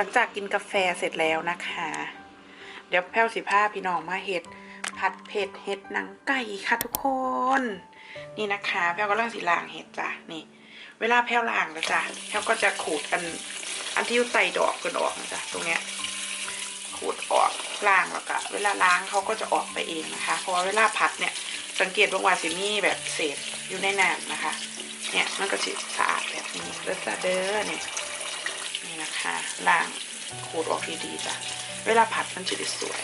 หลังจากกินกาแฟเสร็จแล้วนะคะ เดี๋ยวแพ้วสิผ้าพี่น้องมาเห็ดผัดเผ็ดเห็ดหนังไก่ค่ะทุกคน นี่นะคะแพ้วก็ล่างสีล่างเห็ดจ้ะนี่ เวลาแพ้วล่างนะจ๊ะแพ้วก็จะขูดอันอันที่อยู่ไตดอกกันออกนะจ๊ะตรงเนี้ยขูดออกล่างแล้วก็เวลาล้างเขาก็จะออกไปเองนะคะ เพราะว่าเวลาผัดเนี่ยสังเกตบางว่าสิมีแบบเศษอยู่ในน้ำนะคะ เนี่ยมันก็จะสะอาดแบบนี้เด้อจ้ะเด้อเนี่ย นะคะล่างขูดออกดีๆจ้ะเวลาผัดมันจะได้สวย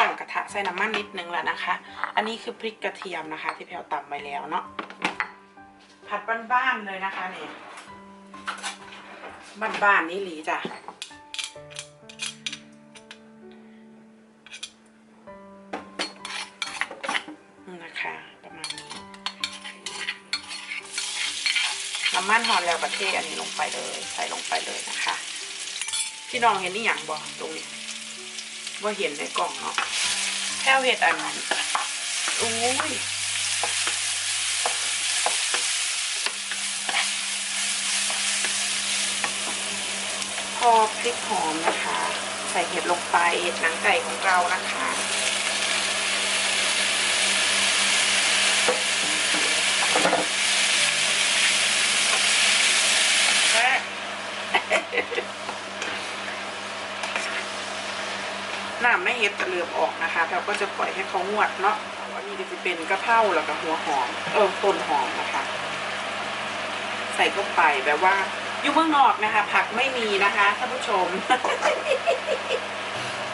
ตั้งกระทะใส่น้ำมันนิดนึงแล้วนะคะ อันนี้คือพริกกระเทียมนะคะ ที่แพลวตำไว้แล้วเนาะ ผัดบ้านๆเลยนะคะนี่บ้านๆนี่หลีจ้ะนี่นะคะประมาณนี้ น้ำมันหอนแล้วประเทศอันนี้ลงไปเลย ใส่ลงไปเลยนะคะ พี่น้องเห็นนี่อย่างบอกตรงนี้ ว่าเห็นในกล่องเนาะแถวเห็ดอันนั้นอุ้ยพอพริกหอมนะคะ ใส่เห็ดลงไปเห็ดหนังไก่ของเรานะคะ น้ำไม่เห็ดตะเลือบออกนะคะ เราก็จะปล่อยให้เขางวดเนาะอันนี้ก็จะเป็นกระเพราแล้วก็หัวหอม เออต้นหอมนะคะ ใส่เข้าไปแบบว่าอยู่เมืองนอกนะคะ ผักไม่มีนะคะท่านผู้ชม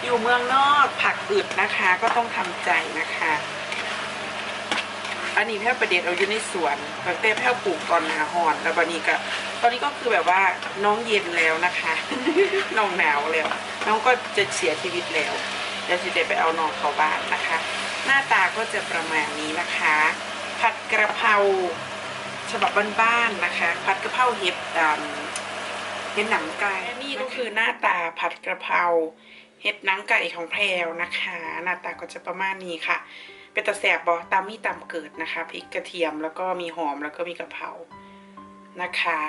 อยู่เมืองนอกผักอึดนะคะ ก็ต้องทำใจนะคะ อันนี้แพ้วประเด็ดเอาอยู่ในสวนตั้งแต่แพ้วปลูกตอนหนาหอน แล้วตอนนี้ก็ตอนนี้ก็คือแบบว่าน้องเย็นแล้วนะคะ น้องหนาวแล้ว น้องก็จะเสียชีวิตแล้ว ดี๋ยวจะเดไปเอาน้องเข้าบ้านนะคะ หน้าตาก็จะประมาณนี้นะคะ ผัดกระเพราฉบับบ้านๆนะคะ ผัดกระเพราเห็ดดำเห็ดหนังไก่นี่ก็คือหน้าตาผัดกระเพราเห็ดหนังไก่ของแพรวนะคะ หน้าตาก็จะประมาณนี้ค่ะ เป็นตะแสบบอตามมีตามเกิดนะคะพริกกระเทียมแล้วก็มีหอมแล้วก็มีกระเพรานะคะ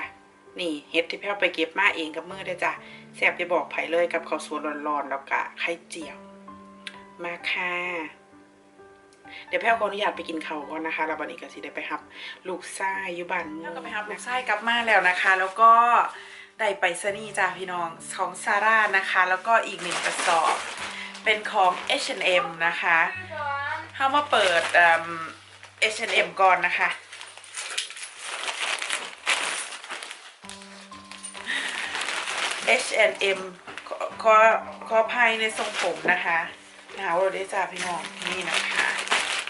นี่เห็ดที่แพ้วไปเก็บมาเองกับมือได้จ้ะแซ่บจะบอกไผ่เลยกับข้าวสวยร้อนๆแล้วก็ไข่เจียว มาค่ะ เดี๋ยวแพ้วขออนุญาตไปกินข้าวก่อนนะคะแล้ววันนี้ก็สิได้ไปรับ ลูกชายอยู่บ้านมือก็ไปรับลูกชายกลับมาแล้วนะคะ แล้วก็ได้ไปสนีย์จ้าพี่น้องของซาร่านะคะ แล้วก็อีกหนึ่งกระสอบ เป็นของ H&M นะคะเข้ามาเปิดเอิ่ม H&M ก่อนนะคะ H&M ขอขอขออภัยในทรงผมนะคะ หนาวเลยได้จ้าพี่น้องนี่นะคะ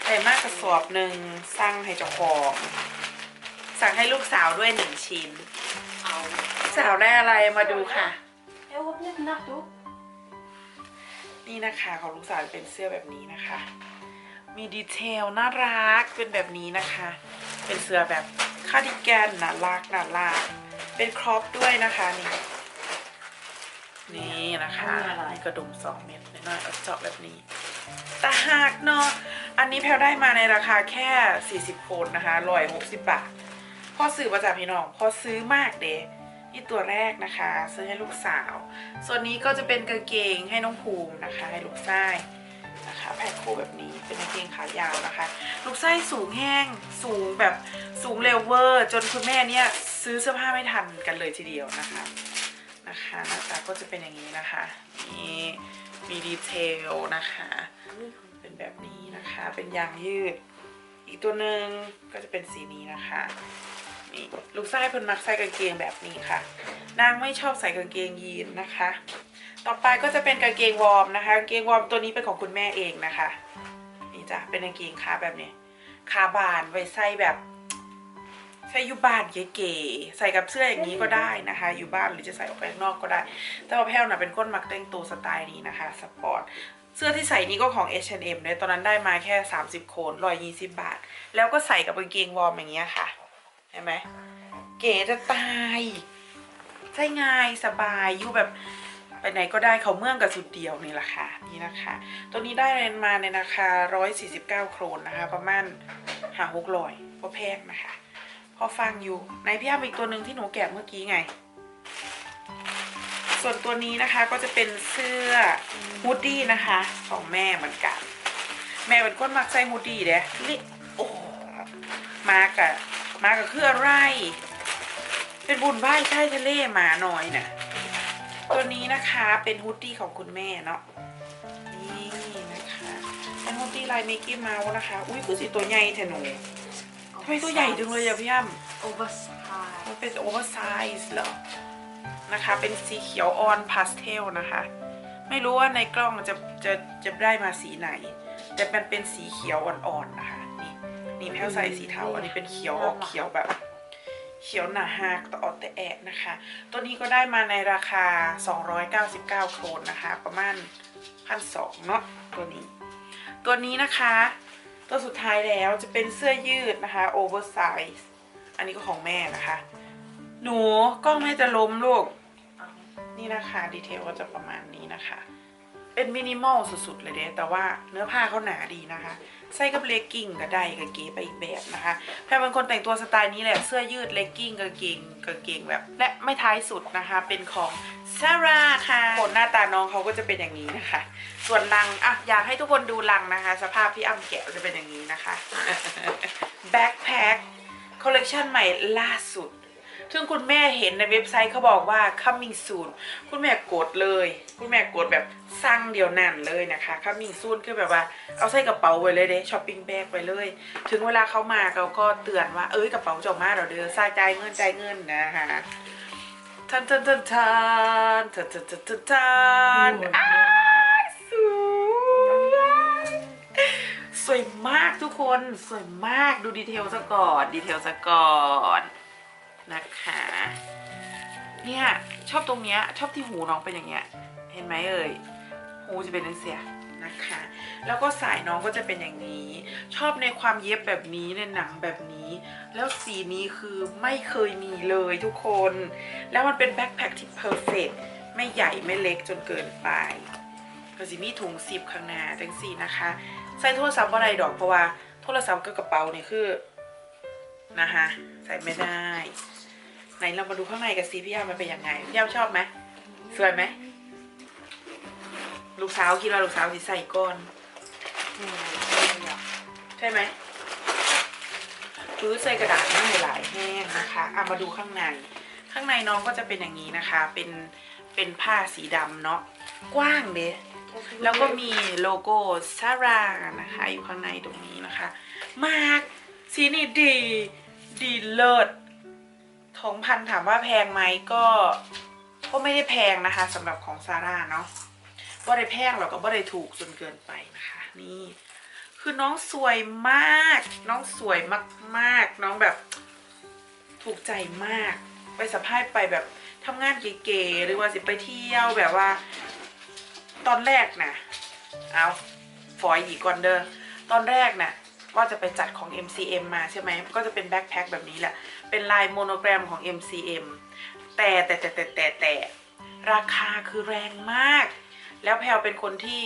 ใส่มากกระสอบหนึ่งสั่งให้เจ้าของสั่งให้ลูกสาวด้วยหนึ่งชิ้นเอาสาวได้อะไรมาดูค่ะเอ้วนี่นักดูนี่นะคะของลูกสาวเป็นเสื้อแบบนี้นะคะ มีดีเทลน่ารักเป็นแบบนี้นะคะ เป็นเสื้อแบบคาร์ดิแกนน่ารักน่ารักเป็นครอปด้วยนะคะนี่ นี่นะคะนี่กระดุมสองเม็ดน้อยๆเอาเจาะแบบนี้ แต่หากเนาะอันนี้แพลวได้มาในราคาแค่ 40โคนนะคะร้อยหกสิบบาทพอซื้อมาจากพี่น้องพอซื้อมากเดนี่ตัวแรกนะคะ ซื้อให้ลูกสาว ส่วนนี้ก็จะเป็นกางเกงให้น้องภูมินะคะ ให้ลูกไส้นะคะแพ็คคู่แบบนี้เป็นกางเกงขายาวนะคะ ลูกไส้สูงแห้งสูงแบบสูงเร็วเวอร์ จนคุณแม่เนี่ยซื้อเสื้อผ้าไม่ทันกันเลยทีเดียวนะคะ นะคะหน้าตาก็จะเป็นอย่างนี้นะคะนี่มีดีเทลนะคะ เป็นแบบนี้นะคะ เป็นยางยืด อีกตัวหนึ่งก็จะเป็นสีนี้นะคะนี่ลูกไส้เพิ่นมักใส่กางเกงแบบนี้ค่ะ นางไม่ชอบใส่กางเกงยีนนะคะ ต่อไปก็จะเป็นกางเกงวอร์มนะคะกางเกงวอร์มตัวนี้เป็นของคุณแม่เองนะคะ นี่จ้ะเป็นกางเกงขาแบบนี้ขาบานไว้ใส่แบบ ใส่อยู่บ้านเก๋ๆใส่กับเสื้ออย่างนี้ก็ได้นะคะ อยู่บ้านหรือจะใส่ออกไปข้างนอกก็ได้ แต่ว่าแพลวน่ะเป็นคนมักแต่งตัวสไตล์นี้นะคะสปอร์ตเสื้อที่ใส่นี้ก็ของ H&M เลยตอนนั้นได้มาแค่ 30 โคน120 บาท แล้วก็ใส่กับกางเกงวอร์มอย่างเงี้ยค่ะเห็นไหมเก๋จะตายใช้ง่ายสบายอยู่แบบไปไหนก็ได้เขาเมืองกับสุดเดียวนี่แหละค่ะนี่นะคะ ตัวนี้ได้มาในราคา 149 โครนนะคะ ประมาณหาหกร้อยก็แพงนะคะ อฟังอยู่ ในพี่อ้ำอีกตัวหนึ่งที่หนูแกะเมื่อกี้ไง ส่วนตัวนี้นะคะก็จะเป็นเสื้อฮูดดี้นะคะของแม่เหมือนกัน แม่เป็นคนมักใส่ฮูดดี้เด้ลิโอ้มากะมากะคืออะไร เป็นบุญบ้ายใช่ทะเลหมาหน่อยน่ะตัวนี้นะคะเป็นฮูดดี้ของคุณแม่เนาะนี่นะคะเป็นฮูดดี้ลายมิกกี้เมาส์นะคะ อุ้ยคือสีตัวใหญ่แทหนู ทำไมตัวใหญ่จังเลยอะพี่อ้ำ Oversize. มันเป็นโอเวอร์ไซส์เหรอ นะคะ เป็นสีเขียวออนพาสเทลนะคะ ไม่รู้ว่าในกล้องจะจะจะได้มาสีไหน แต่มันเป็นสีเขียวอ่อนๆนะคะ นี่นี่แพ้วใส่สีเทาอันนี้เป็นเขียวออกเขียวแบบ เขียวหนาฮากต่ออแต่แอกนะคะ ตัวนี้ก็ได้มาในราคา 299โครนนะคะ ประมาณพันสองเนาะตัวนี้ ตัวนี้นะคะ ตัวสุดท้ายแล้วจะเป็นเสื้อยืดนะคะโอเวอร์ไซส์อันนี้ก็ของแม่นะคะ หนูกล้องแม่จะล้มลูก นี่นะคะดีเทลก็จะประมาณนี้นะคะ เป็นมินิมอลสุดๆเลยเด้แต่ว่าเนื้อผ้าเขาหนาดีนะคะ ใส่กับเลกกิ้งก็ได้กับเก๋ไปอีกแบบนะคะแพรเป็นคนแต่งตัวสไตล์นี้แหละเสื้อยืดเลกกิ้งกางเกงกางเกงแบบ และไม่ท้ายสุดนะคะ เป็นของซาร่าค่ะผลหน้าตาน้องเขาก็จะเป็นอย่างนี้นะคะ ส่วนลังอะอยากให้ทุกคนดูลังนะคะ สภาพที่อ้ำแกะจะเป็นอย่างนี้นะคะแบ็คแพ็คคอลเลกชันใหม่ล่าสุด ซึ่งคุณแม่เห็นในเว็บไซต์เขาบอกว่า coming soon คุณแม่กดเลย คุณแม่กดแบบสั่งเดียวนั่นเลยนะคะ coming soon คือแบบว่าเอาใส่กระเป๋าไว้เลยเด้ช้อปปิ้งแบกไปเลย ถึงเวลาเขามาเขาก็เตือนว่า เอ้ยกระเป๋าจะออกมาเราเด้อใส่ใจายเงินใจายเงินนะคะทันทันทันทันทันทันทันทันทันอ้ายสวยสวยมากทุกคนสวยมากดูดีเทลซะก่อนดีเทลซะก่อน นะคะเนี่ยชอบตรงเนี้ยชอบที่หูน้องเป็นอย่างเงี้ย เห็นไหมเอ่ยหูจะเป็นเสียนะคะ แล้วก็สายน้องก็จะเป็นอย่างนี้ ชอบในความเย็บแบบนี้ในหนังแบบนี้ แล้วสีนี้คือไม่เคยมีเลยทุกคน แล้วมันเป็นแบ็คแพคที่เพอร์เฟกไม่ใหญ่ไม่เล็กจนเกินไปก็สิมีถุงซิปข้างหน้าจังสี่นะคะ ใส่โทรศัพท์อะไรดอกเพราะว่าโทรศัพท์กับกระเป๋านี่คือนะคะใส่ไม่ได้ ไหนเรามาดูข้างในกันสิพี่ยามันเป็นยังไงพี่ยาชอบไหมสวยไหมลูกสาวคิดว่าลูกสาวสิใส่ก้อนใช่ไหมพื้นใส่กระดาษไม่หลายแห้งนะคะเอามาดูข้างใน ข้างในน้องก็จะเป็นอย่างนี้นะคะ เป็นเป็นผ้าสีดำเนาะกว้างเด้แล้วก็มีโลโก้ซาร่านะคะ อยู่ข้างในตรงนี้นะคะ มากสีนี่ดี ดีเลิศ ทองพันถามว่าแพงไหมก็ก็ไม่ได้แพงนะคะสำหรับของซาร่าเนาะบ่ได้แพงหรอกก็บ่ได้ถูกจนเกินไปนะคะนี่ คือน้องสวยมาก น้องสวยมากๆ น้องแบบถูกใจมาก ไปสัมภาษณ์ไปแบบทำงานเก๋ๆหรือว่าสิไปเที่ยวแบบว่า ตอนแรกนะเอาฝอยอีกก่อนเด้อตอนแรกน่ะว่าจะไปจัดของ MCM มาใช่ไหมก็จะเป็นแบ็คแพ็คแบบนี้แหละ เป็นลายโมโนแกรมของ MCM แต่แต่แต่แต่แต่แต่ราคาคือแรงมาก แล้วแพลวเป็นคนที่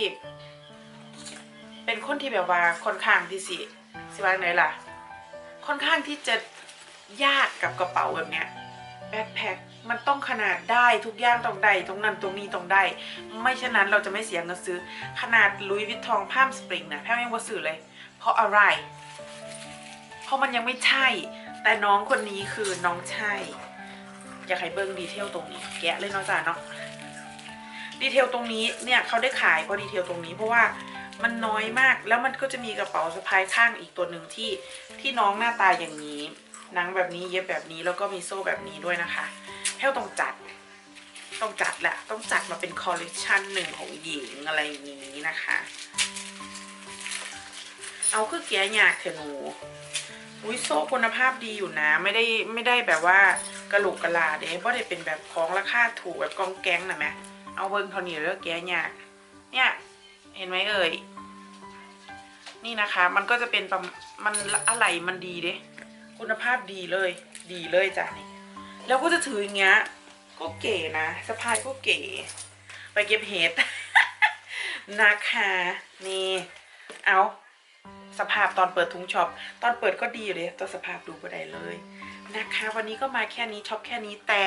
เป็นคนที่แบบว่าค่อนข้างที่สิสิว่าไงล่ะ ค่อนข้างที่จะยากกับกระเป๋าแบบเนี้ยแบ็คแพ็คมันต้องขนาดได้ทุกอย่างต้องได้ตรงนั้นตรงนี้ต้องได้ไม่ฉะนั้นเราจะไม่เสียเงินซื้อ ขนาดลุยวิตทองพามสปริงนะแพลวยังว่าซื้อเลย เพราะอะไร เพราะมันยังไม่ใช่ แต่น้องคนนี้คือน้องใช่ อยากให้เบิ้งดีเทลตรงนี้ แกะเลยเนาะจ้าเนาะดีเทลตรงนี้เนี่ยเขาได้ขายเพราะดีเทลตรงนี้เพราะว่ามันน้อยมากแล้วมันก็จะมีกระเป๋าสะพายข้างอีกตัวหนึ่งที่ที่น้องหน้าตาอย่างนี้หนังแบบนี้เย็บแบบนี้แล้วก็มีโซ่แบบนี้ด้วยนะคะแพลวต้องจัด ต้องจัดแหละต้องจัดมาเป็นคอลเลกชันหนึ่งของหญิงอะไรอย่างนี้นะคะ เอาคือแกะยากเถอะหนู อุ้ยโซ่คุณภาพดีอยู่นะ ไม่ได้ไม่ได้แบบว่ากระโหลกกระลาเด้เพราะได้เป็นแบบของราคาถูกแบบกองแก๊งนะแม่เอาเบิ้งเท่านี้แล้วแกะยากเนี่ยเห็นไหมเอ่ยนี่นะคะ มันก็จะเป็นประมมันอะไรมันดีเด้คุณภาพดีเลย ดีเลยจ้ะนี่แล้วก็จะถืออย่างเงี้ยก็เก๋นะสะพายก็เก๋ไปเก็บเห็ดนะคะนี่เอา สภาพตอนเปิดทุงช็อปตอนเปิดก็ดีเลยตัวสภาพดูก็ได้เลยนะคะ วันนี้ก็มาแค่นี้ช็อปแค่นี้แต่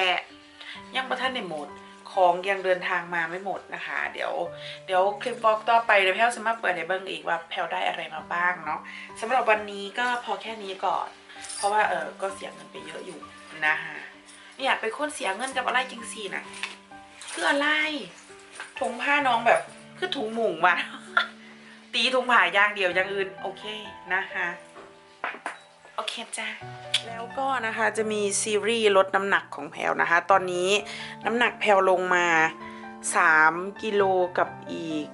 ยังประท่านในหมดของยังเดินทางมาไม่หมดนะคะ เดี๋ยวเดี๋ยวคลิปบล็อกต่อไปเดี๋ยวแพลวจะมาเปิดในเบิ้งอีกว่าแพลวได้อะไรมาบ้างเนาะสำหรับวันนี้ก็พอแค่นี้ก่อน เพราะว่าเออก็เสียเงินไปเยอะอยู่นะคะเนี่ยเป็นคนเสียเงินกับอะไรจริงสินะคืออะไรถุงผ้าน้องแบบคือถุงหมุงว่ะ ตีถุงผ้าอย่างเดียวอย่างอื่นโอเคนะคะโอเคจ้าแล้วก็นะคะจะมีซีรีส์ลดน้ำหนักของแพลนะคะ ตอนนี้น้ำหนักแพลลงมา 3 กิโลกับอีก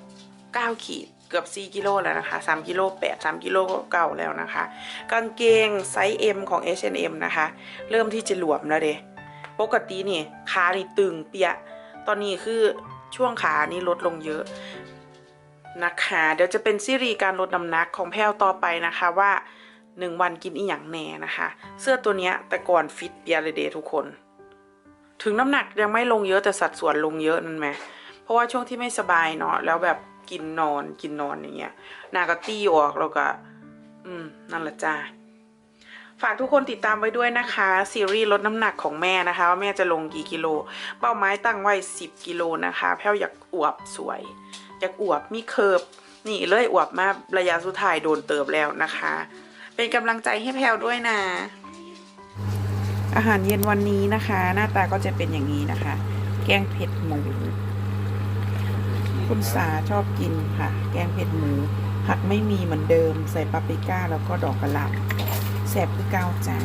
9 ขีดเกือบ 4 กิโลแล้วนะคะ 3 กิโล8 3 กิโลก็เก่าแล้วนะคะ กางเกงไซส์ M ของ H&M นะคะ เริ่มที่จะหลวมแล้วเดปกตินี่ขานี่ตึงเปียะตอนนี้คือช่วงขานี่ลดลงเยอะ นะคะ เดี๋ยวจะเป็นซีรีส์การลดน้ำหนักของแพลวต่อไปนะคะว่า 1 วันกินอีหยังแน่นะคะ เสื้อตัวนี้แต่ก่อนฟิตเปียเลยเดทุกคน ถึงน้ำหนักยังไม่ลงเยอะแต่สัดส่วนลงเยอะนั่นไหมเพราะว่าช่วงที่ไม่สบายเนาะแล้วแบบกินนอนกินนอนอย่างเงี้ยหนาก็ตี้ออกแล้วก็ อืม นั่นแหละจ้าฝากทุกคนติดตามไว้ด้วยนะคะ ซีรีส์ลดน้ำหนักของแม่นะคะ ว่าแม่จะลงกี่กิโล เป้าหมายตั้งไว้ 10 กิโลนะคะ แพ้วอยากอวบสวย อยากอวบมีเคิร์ฟนี่เลยอวบมาระยะสุดท้ายโดนเติบแล้วนะคะ เป็นกำลังใจให้แพลวด้วยนะ อาหารเย็นวันนี้นะคะ หน้าตาก็จะเป็นอย่างนี้นะคะ แกงเผ็ดหมู คุณสาชอบกินค่ะ แกงเผ็ดหมูผักไม่มีเหมือนเดิม ใส่ปาปริก้าแล้วก็ดอกกระหล่ำแสบคือเก้าจ้า